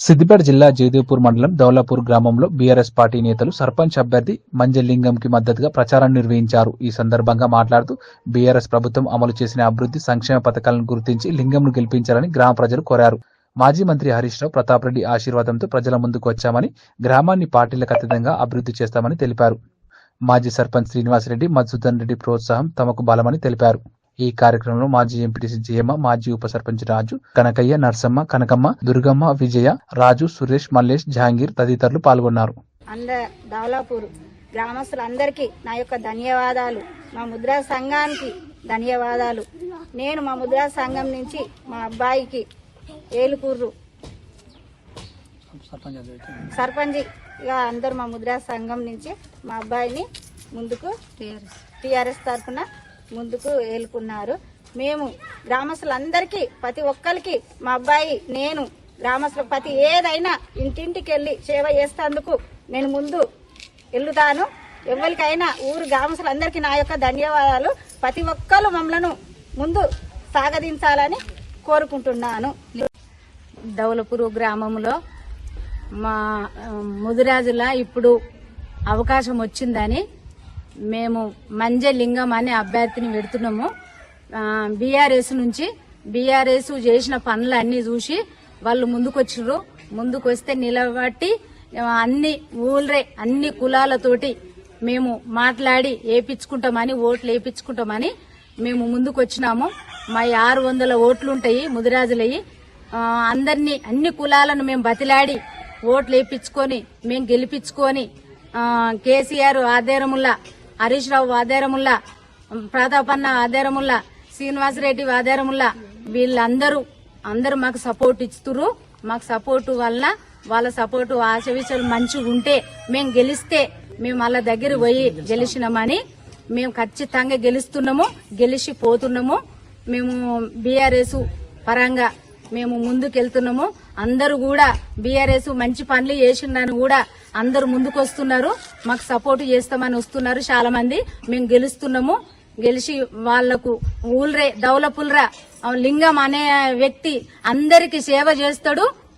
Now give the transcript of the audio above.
సిద్దిపేట జిల్లా జయదేవ్పూర్ మండలం దౌలాపూర్ గ్రామంలో బీఆర్ఎస్ పార్టీ నేతలు సర్పంచ్ అభ్యర్థి మంజలింగంకి మద్దతుగా ప్రచారం నిర్వహించారు. ఈ సందర్భంగా మాట్లాడుతూ బీఆర్ఎస్ ప్రభుత్వం అమలు చేసిన అభివృద్ధి సంక్షేమ పథకాలను గుర్తించి లింగంను గెలిపించాలని గ్రామ ప్రజలు కోరారు. మాజీ మంత్రి హరీష్ రావు ప్రతాప్ రెడ్డి ఆశీర్వాదంతో ప్రజల ముందుకు వచ్చామని గ్రామాన్ని పార్టీలకు అతీతంగా అభివృద్ధి చేస్తామని తెలిపారు. మాజీ సర్పంచ్ శ్రీనివాసరెడ్డి మధుసూదన్ రెడ్డి ప్రోత్సాహం తమకు బలమని తెలిపారు. ఈ కార్యక్రమంలో మాజీ ఎంపీటీసీ జయమ్మ మాజీ ఉప సర్పంచ్ రాజు కనకయ్య నర్సమ్మ కనకమ్మ దుర్గమ్మ విజయ రాజు సురేష్ మల్లేష్ జహాంగీర్ తదితరులు పాల్గొన్నారు. అంద గ్రామస్తులందరికీ నా యొక్క ధన్యవాదాలు. మా ముద్రా సంఘానికి ధన్యవాదాలు. నేను మా ముద్రా సంఘం నుంచి మా అబ్బాయికి ఏలుకూరు ఇక అందరు మా ముద్రా సంఘం నుంచి మా అబ్బాయిని ముందుకు టీఆర్ఎస్ తరఫున ముందుకు ఏలుకున్నారు. మేము గ్రామస్తులందరికీ ప్రతి ఒక్కరికి మా అబ్బాయి నేను గ్రామస్తులు ప్రతి ఏదైనా ఇంటింటికి వెళ్ళి సేవ చేస్తేందుకు నేను ముందు వెళ్తాను ఎవరికైనా ఊరు గ్రామస్తులందరికీ నా యొక్క ధన్యవాదాలు. ప్రతి ఒక్కరు మమ్మలను ముందు సాగదించాలని కోరుకుంటున్నాను. దౌలపూరు గ్రామంలో మా ముదిరాజుల ఇప్పుడు అవకాశం వచ్చిందని మేము మంజలింగం అనే అభ్యర్థిని పెడుతున్నాము. బీఆర్ఎస్ నుంచి బీఆర్ఎస్ చేసిన పనులన్నీ చూసి వాళ్ళు ముందుకొచ్చిర్రు. ముందుకొస్తే నిలబట్టి అన్ని ఊళ్ళే అన్ని కులాలతోటి మేము మాట్లాడి వేపించుకుంటామని ఓట్లు వేపించుకుంటామని మేము ముందుకొచ్చినాము. మా ఆరు వందల ఓట్లు ఉంటాయి ముదిరాజులయ్యి అందరినీ అన్ని కులాలను మేము బతిలాడి ఓట్లు వేయించుకొని మేము గెలిపించుకొని కేసీఆర్ ఆధారముల్లా హరీష్ రావు వాదేరముల్లా ప్రతాపన్న ఆధారముల్లా శ్రీనివాసరెడ్డి ఆధారముల్లా వీళ్ళందరూ అందరూ మాకు సపోర్ట్ ఇస్తున్నారు మాకు సపోర్ట్ వల్ల వాళ్ళ సపోర్టు ఆశవిషయాలు మంచిగా ఉంటే మేము గెలిస్తే మేము వాళ్ళ దగ్గర పోయి గెలిచినామని మేము ఖచ్చితంగా గెలుస్తున్నాము గెలిచి పోతున్నాము. మేము బీఆర్ఎస్ పరంగా మేము ముందుకెళ్తున్నాము. అందరూ కూడా బీఆర్ఎస్ మంచి పనులు చేసిందని కూడా అందరూ ముందుకు వస్తున్నారు మాకు సపోర్ట్ చేస్తామని వస్తున్నారు చాలా మంది మేము గెలుస్తున్నాము. గెలిచి వాళ్ళకు ఊల్రే దౌలపుల్రా లింగం అనే వ్యక్తి అందరికి సేవ చేస్తాడు.